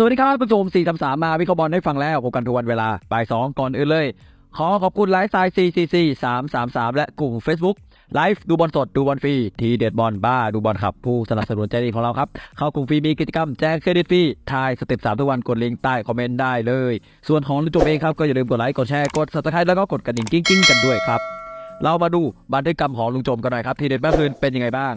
สวัสดีครับผู้ชม4 3 3มาวิเคราะห์บอลได้ฟังแล้วพบกันทุกวันเวลาบ่าย2ก่อนอื่นเลย ขอขอบคุณไลฟ์สไตล์ CCC 333 และกลุ่ม Facebook ไลฟ์ดูบอลสดดูบอลฟรี ทีเด็ดบอลบ้าดูบอลขับ ผู้สนับสนุนใจดีของเราครับ เข้ากลุ่มฟรีมีกิจกรรมแจ้งเครดิตฟรีทายสเต็ป3ทุกวันกดลิงก์ใต้คอมเมนต์ได้เลย ส่วนของลุงจมเองครับก็อย่าลืมกดไลค์กดแชร์กด subscribe แล้วก็กดกระดิ่งกิ้งๆกันด้วยครับ เรามาดูบันทึกกรรมของลุงโจมกันหน่อยครับ ทีเด็ดเมื่อคืนเป็นยังไงบ้าง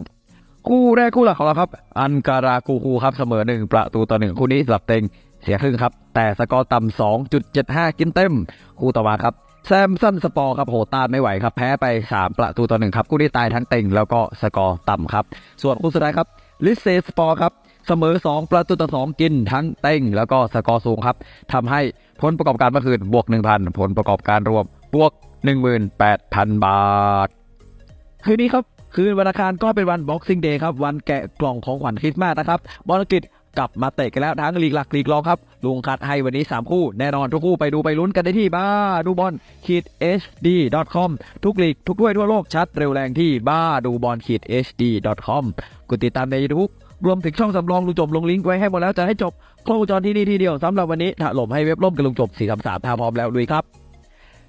คู่แรกคู่หลักของเราครับ อันการากูคูครับเสมอหนึ่งประตูต่อหนึ่งคู่นี้สลับเต็งเสียครึ่งครับ แต่สกอร์ต่ำ2.75กินเต็ม คู่ต่อมาครับแซมสันสปอร์ครับโหต้านไม่ไหวครับ แพ้ไป 3 ประตูต่อหนึ่งครับ คู่นี้ตายทั้งเต็งแล้วก็สกอร์ต่ำครับ ส่วนคู่สุดท้ายครับลิเซสปอร์ครับเสมอ 2 ประตูต่อ 2 กินทั้งเต็งแล้วก็สกอร์สูงครับทำให้ผลประกอบการเมื่อคืนบวก 1,000 ผลประกอบการรวมบวก 18,000 บาท คืนนี้ครับ คืนวันอังคารก็เป็นวัน Boxing Day ครับ วันแกะกล่องของขวัญคริสต์มาสนะครับบอลอังกฤษกลับมาเตะกันแล้วทั้งลีกหลักลีกรองครับ ลุงคัดให้วันนี้ 3 คู่ แน่นอนทุกคู่ไปดูไปลุ้นกันได้ที่บ้าดูบอลขีด hd com ทุกลีกทุกด้วยทั่วโลกชัดเร็วแรงที่บ้าดูบอลขีด hd com กดติดตามใน YouTube รวมถึงช่องสำรองลุงจบลงลิงก์ไว้ให้หมดแล้วจะให้จบ โครวงจรที่นี่ที่เดียวสำหรับวันนี้ถล่มให้เว็บล่มกับลุงจบ433ถ้าพร้อมแล้วลุยครับ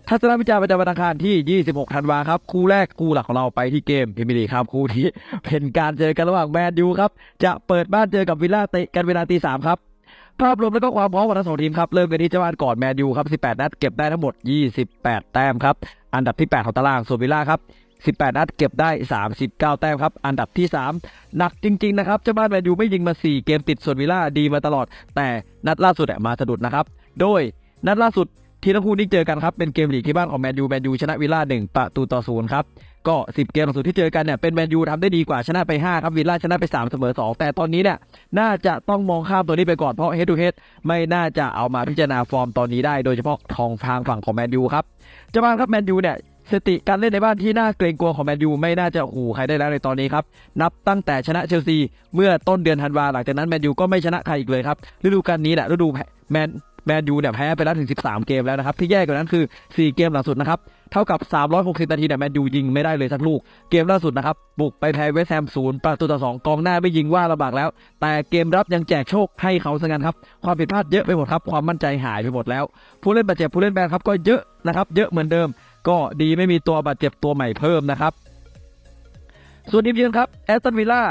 ทัศนวิจารณ์ประจำวันอังคารที่ 26 ธันวาครับ คู่แรกคู่หลักของเราไปที่เกมพิมิลีครับ คู่ที่เป็นการเจอกันระหว่างแมนยูครับ จะเปิดบ้านเจอกับวิลล่าเตะกันเวลาตีสามครับ ภาพรวมแล้วก็ความพร้อมของทั้งสองทีมครับ เริ่มกันที่เจ้าบ้านก่อนแมนยูครับ 18 นัดเก็บได้ทั้งหมด 28 แต้มครับ อันดับที่ 8 ของตารางส่วนวิลล่าครับ 18 นัดเก็บได้ 39 แต้มครับ อันดับที่ 3 หนักจริง ๆ นะครับ เจ้าบ้านแมนยูไม่ยิงมา 4 เกมติดส่วนวิลล่าดีมาตลอด แต่นัดล่าสุดมาสะดุดนะครับ โดยนัดล่าสุด ที่ทั้งคู่นี้เจอกันครับเป็นเกมลีกที่บ้านของแมนยูแมนยูชนะวิลล่าหนึ่งประตูต่อศูนย์ครับก็10 เกมล่าสุดที่เจอกันเนี่ยเป็นแมนยูทำได้ดีกว่าชนะไป5ครับวิลล่าชนะไป3เสมอ2แต่ตอนนี้เนี่ยน่าจะต้องมองข้ามตัวนี้ไปก่อนเพราะ head to head ไม่น่าจะเอามาพิจารณาฟอร์มตอนนี้ได้โดยเฉพาะทองทางฝั่งของแมนยูครับจ้าบ้าครับแมนยูเนี่ยสติการเล่นในบ้านที่น่าเกรงกลัวของแมนยูไม่น่าจะหูใครได้แล้วในตอนนี้ครับ นับตั้งแต่ชนะเชลซี เมื่อต้นเดือนธันวาหลังจากนั้นแมนยูก็ไม่ชนะใครอีกเลยครับฤดูกาลนี้แหละฤดูแมน แมนยูเนี่ยแพ้ไปแล้วถึง 13 เกมแล้วนะครับ ที่แย่กว่านั้นคือ 4 เกมหลังสุดนะครับ เท่ากับ 360 นาทีเนี่ยแมนยูยิงไม่ได้เลยสักลูก เกมล่าสุดนะครับ บุกไปแพ้เวสแฮมศูนย์ประตูต่อ 2 กองหน้าไม่ยิงว่าลำบากแล้ว แต่เกมรับยังแจกโชคให้เขาซะงั้นครับ ความผิดพลาดเยอะไปหมดครับ ความมั่นใจหายไปหมดแล้ว ผู้เล่นบาดเจ็บผู้เล่นแบนครับก็เยอะนะครับ เยอะเหมือนเดิม ก็ดีไม่มีตัวบาดเจ็บตัวใหม่เพิ่มนะครับ ส่วนทีมเยือนครับแอสตันวิลล่า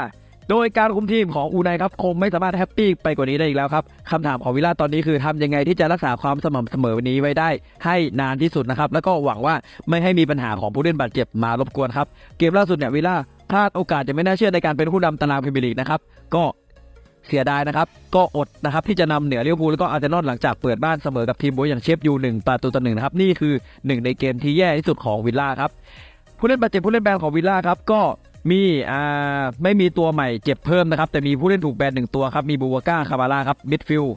โดยการคุมทีมของอูไนครับคงไม่สามารถแฮปปี้ไปกว่านี้ได้อีกแล้วครับคำถามของวิลล่าตอนนี้คือทำยังไงที่จะรักษาความสม่ำเสมอนี้ไว้ได้ ให้นานที่สุดนะครับแล้วก็หวังว่าไม่ให้มีปัญหาของผู้เล่นบาดเจ็บมารบกวนครับเกมล่าสุดเนี่ยวิลล่าพลาดโอกาสจะไม่น่าเชื่อในการเป็นผู้นำตารางพรีเมียร์ลีกนะครับก็เสียดายนะครับ ก็อดนะครับที่จะนำเหนือลิเวอร์พูลแล้วก็อาร์เซนอลหลังจากเปิดบ้านเสมอกับทีมบุยอย่างเชฟยูหนึ่งประตูต่อหนึ่งนะครับนี่คือหนึ่งในเกมที่แย่ที่สุดของวิลล่าครับผู้เล่นบาดเจ็บผู้เล่นแบนของวิลล่าครับก็ มีอ่าไม่มีตัวใหม่เจ็บเพิ่มนะครับ แต่มีผู้เล่นถูกแบนหนึ่งตัวครับ มีบูวาก้าคาบาร่าครับมิดฟิลด์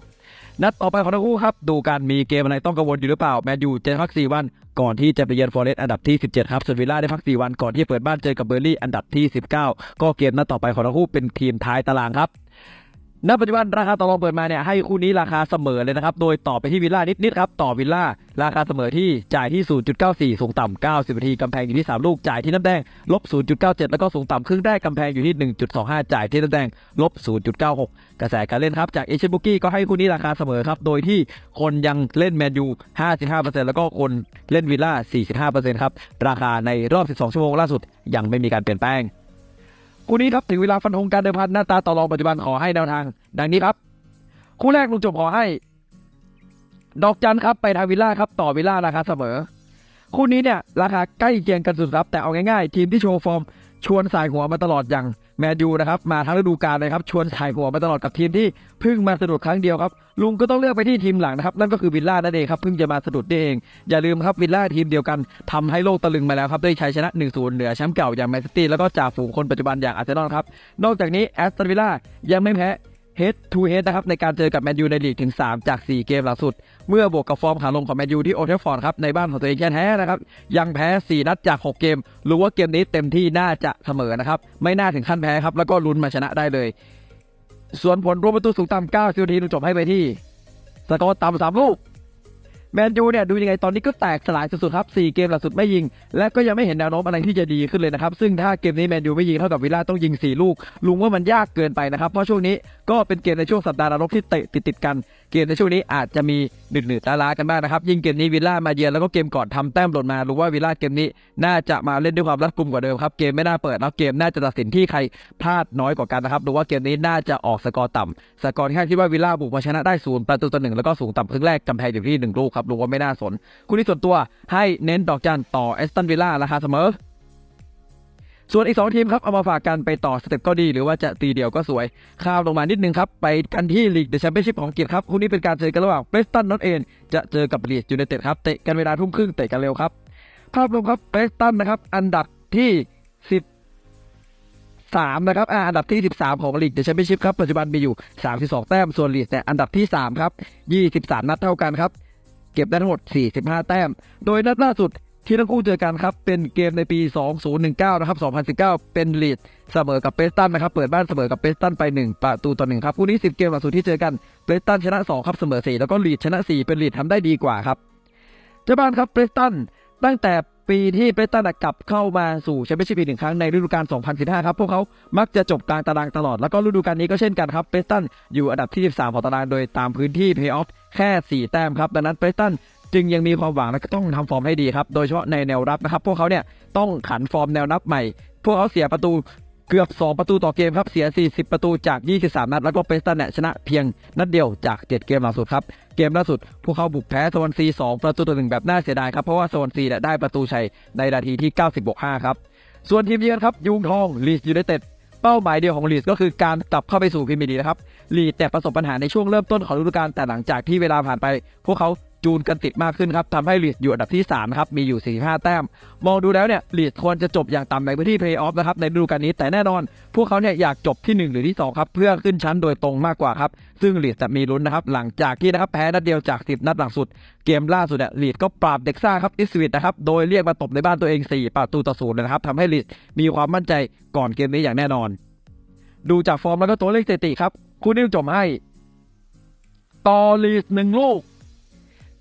นัดต่อไปของทั้งคู่ครับ ดูการมีเกมอะไรต้องกังวลอยู่หรือเปล่า แมนยูจะพัก 4 วัน ก่อนที่จะไปเยือนฟอร์เรสต์อันดับที่ 17 ครับส่วนวิลล่าได้พัก 4 วันก่อนที่จะเปิดบ้านเจอกับเบอร์ลี่อันดับที่ 19 ก็เกมนัดต่อไปของทั้งคู่เป็นทีมท้ายตารางครับ ณปัจจุบันราคาต่อรองเปิดมาเนี่ยให้คู่นี้ราคาเสมอเลยนะครับ โดยต่อไปที่วิลล่านิดๆครับต่อวิลล่าราคาเสมอที่จ่ายที่ 0.94 สูงต่ำ90นาทีกำแพงอยู่ที่ 3 ลูกจ่ายที่น้ำแดงลบ 0.97 แล้วก็สูงต่ำครึ่งแรกกำแพงอยู่ที่ 1.25 จ่ายที่น้ำแดงลบ 0.96 กระแสการเล่นครับจากเอเชียบุกี้ก็ให้คู่นี้ราคาเสมอครับโดยที่คนยังเล่นแมนยู55%แล้วก็คนเล่นวิลล่า45%ครับราคาในรอบ 12 ชั่วโมงล่าสุดยังไม่มีการเปลี่ยนแปลง คู่นี้ครับถึงเวลาฟันธงการเดิมพันหน้าตาต่อรองปัจจุบันขอให้แนวทาง ดังนี้ครับ คู่แรกลุงจบขอให้ ดอกจันครับไปทางวิลล่าครับต่อวิลล่าราคาเสมอ คู่นี้เนี่ยราคาใกล้เคียงกันสุดครับแต่เอาง่ายๆ ทีมที่โชว์ฟอร์มชวนสายหัวมาตลอดอย่าง แมนยูนะครับมาทั้งฤดูกาลเลยครับชวนสายหัวมาตลอดกับทีมที่เพิ่งมาสะดุดครั้งเดียวครับลุงก็ต้องเลือกไปที่ทีมหลังนะครับนั่นก็คือวิลล่านั่นเองครับเพิ่งจะมาสะดุดนี่เอง อย่าลืมครับวิลล่าทีมเดียวกันทำให้โลกตะลึงมาแล้วครับด้วยชัยชนะ 1-0 เหนือแชมป์เก่าอย่างแมนซิตี้แล้วก็จ่าฝูงคนปัจจุบันอย่างอาร์เซนอลครับนอกจากนี้แอสตันวิลล่ายังไม่แพ้ head to head นะครับในการเจอกับแมนยูในลีกถึง 3 จาก 4 เกมหลังสุด เมื่อบวกกับฟอร์มขาลงของแมนยูที่โอเทลฟอร์ดครับในบ้านของตัวเองแค่แท้นะครับยังแพ้ 4 นัดจาก 6 เกม รู้ว่าเกมนี้เต็มที่น่าจะเสมอนะครับไม่น่าถึงขั้นแพ้ครับแล้วก็ลุ้นมาชนะได้เลย ส่วนผลรวมประตูสูงต่ำ9 0นาทีลุงจบให้ไปที่สกอร์ต่ำ3ลูกแมนยูเนี่ยดูยังไงตอนนี้ก็แตกสลายสุดๆครับ4เกมหลังสุดไม่ยิง และก็ยังไม่เห็นแนวโน้มอะไรที่จะดีขึ้นเลยนะครับ ซึ่งถ้าเกมนี้แมนยูไม่ยิงเท่ากับวิลล่าต้องยิง 4 ลูก ลุงว่ามันยากเกินไปนะครับ เพราะช่วงนี้ก็เป็นเกมในช่วงสัปดาห์นรกที่เตะติดๆกัน เกมในช่วงนี้อาจจะมีหนืดๆล้ากันบ้างนะครับ ยิ่งเกมนี้วิลล่ามาเยือนแล้วก็เกมก่อนทำแต้มหล่นมารู้ว่าวิลล่าเกมนี้น่าจะมาเล่นด้วยความรัดกุมกว่าเดิมครับเกมไม่น่าเปิดแล้วเกมน่าจะตัดสินที่ใครพลาดน้อยกว่ากันนะครับดูว่าเกมนี้น่าจะออกสกอร์ต่ำสกอร์ที่คาดคิดว่าวิลล่าบุกมาชนะได้ศูนย์ประตูต่อหนึ่งแล้วก็สูงต่ำครึ่งแรกกำแพงอยู่ที่หนึ่งลูกครับดูว่าไม่น่าสน คู่นี้ส่วนตัวให้เน้นดอกจันต่อเอสตันวิลล่าราคาเสมอ ส่วนอีก 2 ทีมครับ เอามาฝากกันไปต่อสเต็ปก็ดี หรือว่าจะตีเดียวก็สวย ข้ามลงมานิดนึงครับ ไปกันที่ลีกเดอะแชมเปี้ยนชิพของอังกฤษครับคู่นี้เป็นการเจอกันระหว่างเบรสตันนอตเอนจะเจอกับลีดยูไนเต็ดครับเตะกันเวลาทุ่มครึ่งเตะกันเร็วครับภาพรวมครับเบรสตันนะครับอันดับที่13นะครับอ่าอันดับที่ 13 ของลีกเดอะแชมเปี้ยนชิพครับ ปัจจุบันมีอยู่ 32 แต้ม ส่วนลีดเนี่ยอันดับที่ 3 ครับ 23 นัดเท่ากันครับ เก็บได้ทั้งหมด 45 แต้ม โดยนัดล่าสุด ที่ทั้งคู่เจอกันครับ เป็นเกมในปี 2019 นะครับ 2019 เป็นลีดเสมอกับเปสตันนะครับ เปิดบ้านเสมอกับเปสตันไป 1 ประตูต่อ 1 ครับ คู่นี้ 10 เกมหล่าสุดที่เจอกัน เปสตันชนะ 2 ครับเสมอ 4 แล้วก็ลีดชนะ 4 เป็นลีดทำได้ดีกว่าครับ เจ้าบ้านครับเปสตันตั้งแต่ปีที่เปสตันกลับเข้ามาสู่แชมเปี้ยนชิพอีกหนึ่งครั้งในฤดูกาล 2015 ครับพวกเขามักจะจบกลางตารางตลอด แล้วก็ฤดูกาลนี้ก็เช่นกันครับเปสตันอยู่อันดับที่ 13 ของตารางโดยตามพื้นที่เพย์ออฟแค่ 4 แต้มครับดังนั้นเปสตัน จึงยังมีความหวังและก็ต้องทำฟอร์มให้ดีครับ โดยเฉพาะในแนวรับนะครับ พวกเขาเนี่ยต้องขันฟอร์มแนวรับใหม่ พวกเขาเสียประตูเกือบ 2 ประตูต่อเกมครับ เสีย 40 ประตูจาก 23 นัด แล้วก็เปสตันเนี่ยชนะเพียงนัดเดียวจาก 7 เกมล่าสุดครับ เกมล่าสุด พวกเขาบุกแพ้สวอนซี 2 ประตูต่อหนึ่งแบบน่าเสียดายครับ เพราะว่าสวอนซีเนี่ยได้ประตูชัยในนาทีที่ 90บวก5ครับ ส่วนทีมเยือนครับยุงทองลีดยูไนเต็ดเป้าหมายเดียวของลีดก็คือการกลับเข้าไปสู่พรีเมียร์ลีกนะครับลีดแต่ประสบปัญหาในช่วงเริ่มต้นของฤดูกาลแต่หลังจากที่เวลาผ่านไป พวกเขา จูนกันติดมากขึ้นครับทำให้ลีดอยู่อันดับที่3ครับมีอยู่ 45 แต้ม มองดูแล้วเนี่ยลีดควรจะจบอย่างต่ำในพื้นที่เพลย์ออฟนะครับในฤดูกาลนี้แต่แน่นอน พวกเขาเนี่ยอยากจบที่ 1 หรือที่2ครับเพื่อขึ้นชั้นโดยตรงมากกว่าครับซึ่งลีดจะมีลุ้นนะครับหลังจากที่นะครับแพ้นัดเดียวจาก 10 นัดหลังสุด เกมล่าสุดเนี่ยลีดก็ปราบเด็กซ่าครับอิสวิตนะครับโดยเรียกมาตบในบ้านตัวเอง 4 ประตูต่อศูนย์นะครับทำให้ลีดมีความมั่นใจก่อนเกมนี้อย่างแน่นอน ดูจากฟอร์มแล้วก็ตัวเลขสถิติครับคู่นี้จบให้ต่อลีดหนึ่งลูก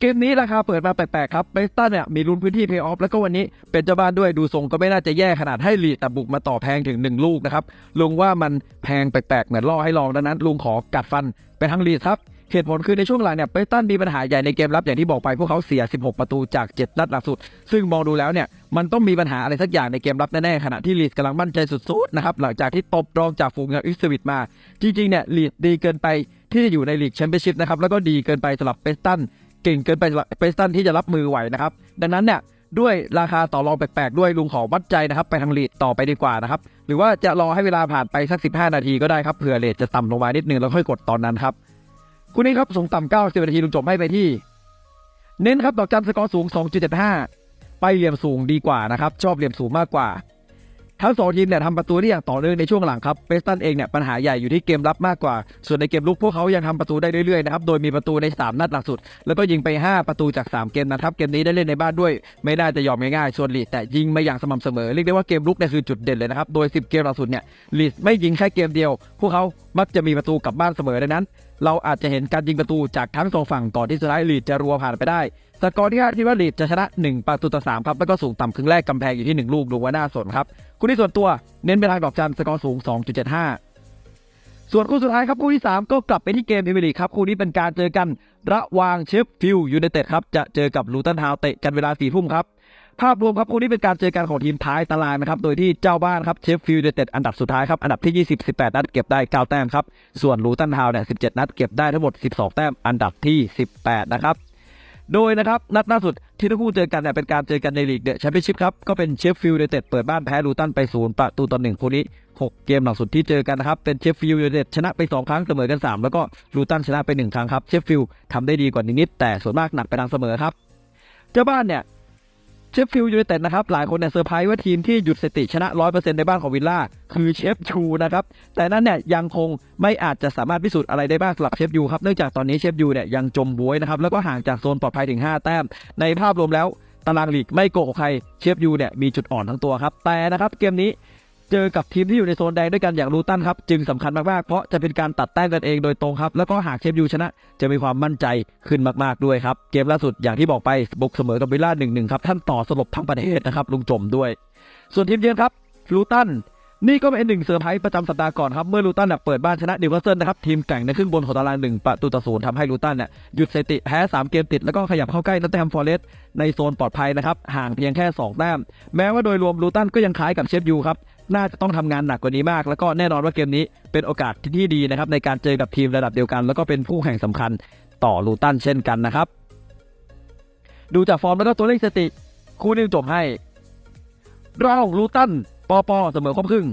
เกมนี้ราคาเปิดมาแปลกๆครับเบสตันเนี่ยมีลุ้นพื้นที่เพย์ออฟแล้วก็วันนี้เป็นเจ้าบ้านด้วยดูทรงก็ไม่น่าจะแย่ขนาดให้ลีดแต่บุกมาต่อแพงถึง 1 ลูกนะครับลุงว่ามันแพงแปลกๆเหมือนล่อให้ลองดังนั้นลุงขอกัดฟันไปทางลีดครับเหตุผลคือในช่วงหลังเนี่ยเบสตันมีปัญหาใหญ่ในเกมรับอย่างที่บอกไปพวกเขาเสีย 16 ประตูจาก 7 นัดหลังสุด ซึ่งมองดูแล้วเนี่ยมันต้องมีปัญหาอะไรสักอย่างในเกมรับแน่ๆขณะที่ลีดกำลังมั่นใจสุดๆนะครับหลังจากที่ตบรองจากฝูงอย่างอิสวิตมา จริงๆเนี่ยลีดดีเกินไปที่จะอยู่ในลีกแชมเปี้ยนชิพนะครับแล้วก็ดีเกินไปสำหรับเบสตัน เก่งเกินไปเบสตันที่จะรับมือไหวนะครับ ดังนั้นเนี่ยด้วยราคาต่อรองแปลกๆด้วยลุงขอวัดใจนะครับ ไปทางลีดต่อไปดีกว่านะครับ หรือว่าจะรอให้เวลาผ่านไปสัก 15 นาทีก็ได้ครับเผื่อเลทจะต่ำลงมานิดนึงแล้วค่อยกดตอนนั้นครับคู่นี้ครับสูงต่ำ90นาทีลุงจบให้ไปที่ เน้นครับดอกจันสกอร์สูง 2.75 ไปเหลี่ยมสูงดีกว่านะครับ ชอบเหลี่ยมสูงมากกว่า ทั้งสองทีมเนี่ยทำประตูได้อย่างต่อเนื่องในช่วงหลังครับเบสตันเองเนี่ยปัญหาใหญ่อยู่ที่เกมรับมากกว่า ส่วนในเกมลุกพวกเขายังทำประตูได้เรื่อยๆนะครับโดยมีประตูใน 3 นัดหลังสุด แล้วก็ยิงไป 5 ประตูจาก 3 เกมนะครับเกมนี้ได้เล่นในบ้านด้วย ไม่ได้จะยอมง่ายๆส่วนลีดแต่ยิงมาอย่างสม่ำเสมอเรียกได้ว่าเกมลุกเนี่ยคือจุดเด่นเลยนะครับโดย 10 เกมหลังสุดเนี่ยลีดไม่ยิงแค่เกมเดียว พวกเขามักจะมีประตูกลับบ้านเสมอดังนั้นเราอาจจะเห็นการยิงประตูจากทั้งสองฝั่งก่อนที่สุดท้ายลีดจะรัวผ่านไปได้สกอร์ที่คาดคิดว่าลีดจะชนะ 1 ประตูต่อ3ครับแล้วก็สูงต่ำครึ่งแรกกำแพงอยู่ที่ 1 ลูกดูว่าน่าสนครับคู่ที่ส่วนตัวเน้นไปทางดอกจันสกอร์สูง 2.75 ส่วนคู่สุดท้ายครับคู่ที่ 3 ก็กลับไปที่เกมพรีเมียร์ลีกครับคู่นี้เป็นการเจอกันระหว่างเชฟฟิลด์ยูไนเต็ดครับจะเจอกับลูตันทาวเตะกันเวลา4ทุ่มครับ ภาพรวมครับคู่นี้เป็นการเจอกันของทีมท้ายตารางนะครับ โดยที่เจ้าบ้านครับเชฟฟิลด์เต็ดอันดับสุดท้ายครับ อันดับที่ 20 18 นัดเก็บได้ 9 แต้มครับ ส่วนลูตันทาวเนี่ย 17 นัดเก็บได้ทั้งหมด 12 แต้ม อันดับที่ 18 นะครับ โดยนะครับนัดล่าสุดที่ทั้งคู่เจอกันเนี่ยเป็นการเจอกันในลีกเดอะแชมเปี้ยนชิพครับ ก็เป็นเชฟฟิลด์เต็ดเปิดบ้านแพ้ลูตันไปศูนย์ประตูต่อหนึ่งคู่นี้ 6 เกมหลังสุดที่เจอกันนะครับ เป็นเชฟฟิลด์เต็ดชนะไป 2 ครั้งเสมอกัน 3 แล้วก็ลูตันชนะไป 1 ครั้งครับ เชฟฟิลด์ทำได้ดีกว่านิดๆแต่ส่วนมากหนักไปทางเสมอครับ เจ้าบ้านเนี่ย เชฟฟิลด์ยูไนเต็ดนะครับหลายคนเนี่ยเซอร์ไพรส์ว่าทีมที่หยุดสติชนะ 100%ในบ้านของวิลล่าคือเชฟชูนะครับแต่นั้นเนี่ยยังคงไม่อาจจะสามารถพิสูจน์อะไรได้บ้างสำหรับเชฟยูครับเนื่องจากตอนนี้เชฟยูเนี่ยยังจมบวยนะครับแล้วก็ห่างจากโซนปลอดภัยถึง 5 แต้ม ในภาพรวมแล้วตารางลีกไม่โกหกใครเชฟยูเนี่ยมีจุดอ่อนทั้งตัวครับแต่นะครับเกมนี้ เจอกับทีมที่อยู่ในโซนแดงด้วยกันอย่างลูตันครับจึงสำคัญมากๆเพราะจะเป็นการตัดแต้มกันเองโดยตรงครับแล้วก็หากเชฟยูชนะ จะมีความมั่นใจขึ้นมากๆด้วยครับเกมล่าสุดอย่างที่บอกไปบุกเสมอกับวิลล่าหนึ่งหนึ่งครับท่านต่อสลบทั้งประเทศนะครับลุงจมด้วย ส่วนทีมเยือนครับลูตันนี่ก็เป็นหนึ่งเซอร์ไพรส์ประจำสัปดาห์ก่อนครับ เมื่อลูตันเนี่ยเปิดบ้านชนะนิวคาสเซิลนะครับ ทีมแกร่งในครึ่งบนของตารางหนึ่งประตูต่อศูนย์ทำให้ลูตันเนี่ยหยุดสถิติแพ้ 3 เกมติด แล้วก็ขยับเข้าใกล้นอตแฮมฟอร์เรสต์ในโซนปลอดภัยนะครับ ห่างเพียงแค่ 2 แต้ม แม้ว่าโดยรวมลูตันก็ยังคล้ายกับเชฟยูครับ น่าจะต้องทำงานหนักกว่านี้มาก แล้วก็แน่นอนว่าเกมนี้เป็นโอกาสที่ดีนะครับในการเจอกับทีมระดับเดียวกัน แล้วก็เป็นผู้แข่งสำคัญต่อลูตันเช่นกันนะครับ ดูจากฟอร์มแล้วก็ตัวเลขสติ คู่นี้จบให้ เราลูตันปอปอเสมอครบครึ่ง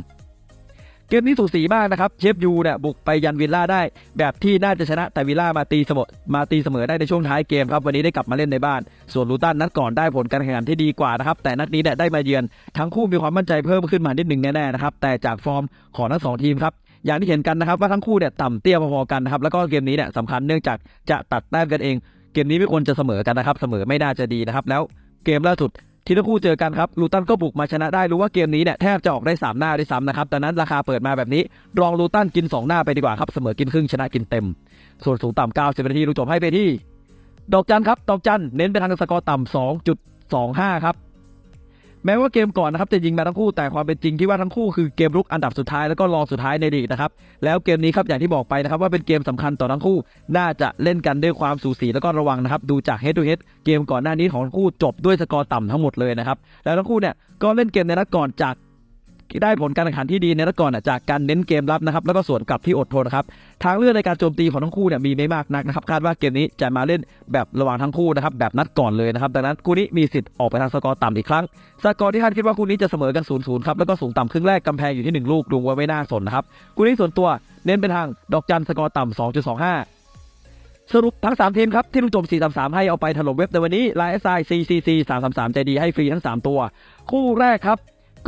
เกมนี้สูสีมากนะครับเชฟยูเนี่ยบุกไปยันวิลล่าได้ แบบที่น่าจะชนะแต่วิลล่ามาตีเสมอมาตีเสมอได้ในช่วงท้ายเกมครับวันนี้ได้กลับมาเล่นในบ้าน ส่วนลูตันนัดก่อนได้ผลการแข่งขันที่ดีกว่านะครับแต่นัดนี้เนี่ยได้มาเยือนทั้งคู่มีความมั่นใจเพิ่มขึ้นมานิดหนึ่งแน่ๆนะครับแต่จากฟอร์มของทั้งสองทีมครับอย่างที่เห็นกันนะครับว่าทั้งคู่เนี่ยต่ำเตี้ยพอๆกันนะครับแล้วก็เกมนี้เนี่ยสำคัญเนื่องจากจะตัดแต้มกันเอง เกมนี้ไม่ควรจะเสมอกันนะครับเสมอไม่น่าจะดีนะครับแล้วเกมล่าสุด ที่ทั้งคู่เจอกันครับลูตันก็บุกมาชนะได้รู้ว่าเกมนี้เนี่ยแทบจะออกได้ 3 หน้าด้วยซ้ำนะครับดังนั้นราคาเปิดมาแบบนี้ รองลูตันกิน 2 หน้าไปดีกว่าครับเสมอกินครึ่งชนะกินเต็ม ส่วนสูงต่ำ90นาทีรูจบให้ไปที่ ดอกจันครับดอกจันเน้นไปทางสกอร์ต่ำ2.25ครับ แม้ว่าเกมก่อนนะครับจะยิงมาทั้งคู่แต่ความเป็นจริงที่ว่าทั้งคู่คือเกมลุกอันดับสุดท้ายแล้วก็รองสุดท้ายในลีกนะครับแล้วเกมนี้ครับอย่างที่บอกไปนะครับว่าเป็นเกมสำคัญต่อทั้งคู่ น่าจะเล่นกันด้วยความสูสีแล้วก็ระวังนะครับดูจาก head to head เกมก่อนหน้านี้ของทั้งคู่จบด้วยสกอร์ต่ำทั้งหมดเลยนะครับแล้วทั้งคู่เนี่ยก็เล่นเกมในนัดก่อนจาก ได้ผลการแข่งขันที่ดีในนัดก่อนจากการเน้นเกมรับนะครับแล้วก็สวนกลับที่อดทนครับทางเลือกในการโจมตีของทั้งคู่เนี่ยมีไม่มากนักนะครับคาดว่าเกมนี้จะมาเล่นแบบระหว่างทั้งคู่นะครับแบบนัดก่อนเลยนะครับดังนั้นคู่นี้มีสิทธิ์ออกไปทางสกอร์ต่ำอีกครั้งสกอร์ที่ท่านคิดว่าคู่นี้จะเสมอกัน0ูนย์ครับแล้วก็สูงต่ำครึ่งแรกกำแพงอยู่ที่ 1 ลูกดูไว้ไม่น่าสนนะครับคู่นี้ส่วนตัวเน้นเป็นทางดอกจันสกอร์ต่ำ2.25สรุปทั้ง 3 ทีมครับ ที่ลุงโจม 433 ให้เอาไปถล่มเว็บในวันนี้ไลน์ SI CCC 333 ใจดีให้ฟรีทั้ง 3 ตัว คู่แรกครับ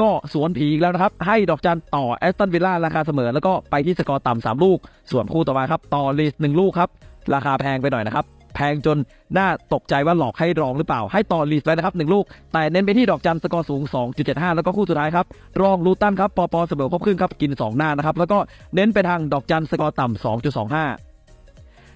ก็สวนผีอีกแล้วนะครับ ให้ดอกจันต่อแอสตันวิลล่าราคาเสมอ แล้วก็ไปที่สกอร์ต่ำ3ลูก ส่วนคู่ต่อมาครับ ต่อลีสหนึ่งลูกครับ ราคาแพงไปหน่อยนะครับ แพงจนน่าตกใจว่าหลอกให้รองหรือเปล่า ให้ต่อลีสไว้นะครับหนึ่งลูก แต่เน้นไปที่ดอกจันสกอร์สูง 2.75 แล้วก็คู่สุดท้ายครับ รองลูตันครับปอปอเสมอครบครึ่งครับกิน 2 หน้านะครับแล้วก็เน้นไปทางดอกจันสกอร์ต่ำ2.25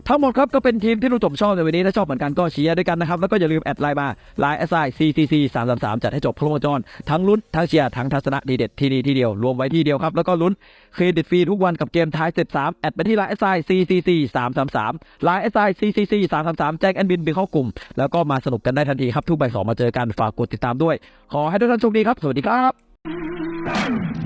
ทั้งหมดครับก็เป็นทีมที่ลุงจบชอบในวันนี้ถ้าชอบเหมือนกันก็เชียร์ด้วยกันนะครับแล้วก็อย่าลืมแอดไลน์มาไลน์ SI CCC 333จัดให้จบพลวงจรทั้งลุ้นทั้งเชียร์ทั้งทัศนะดีเด็ดที่นี่ที่เดียวรวมไว้ที่เดียวครับแล้วก็ลุ้นเครดิตฟรีทุกวันกับเกมท้ายเซต3แอดไปที่ไลน์ SI CCC 333ไลน์ SI CCC 333แจ้งแอดมินไปเข้ากลุ่ม แล้วก็มาสนุกกันได้ทันทีครับทุกใบสองมาเจอกันฝากกดติดตามด้วย ขอให้ทุกท่านโชคดีครับ สวัสดีครับ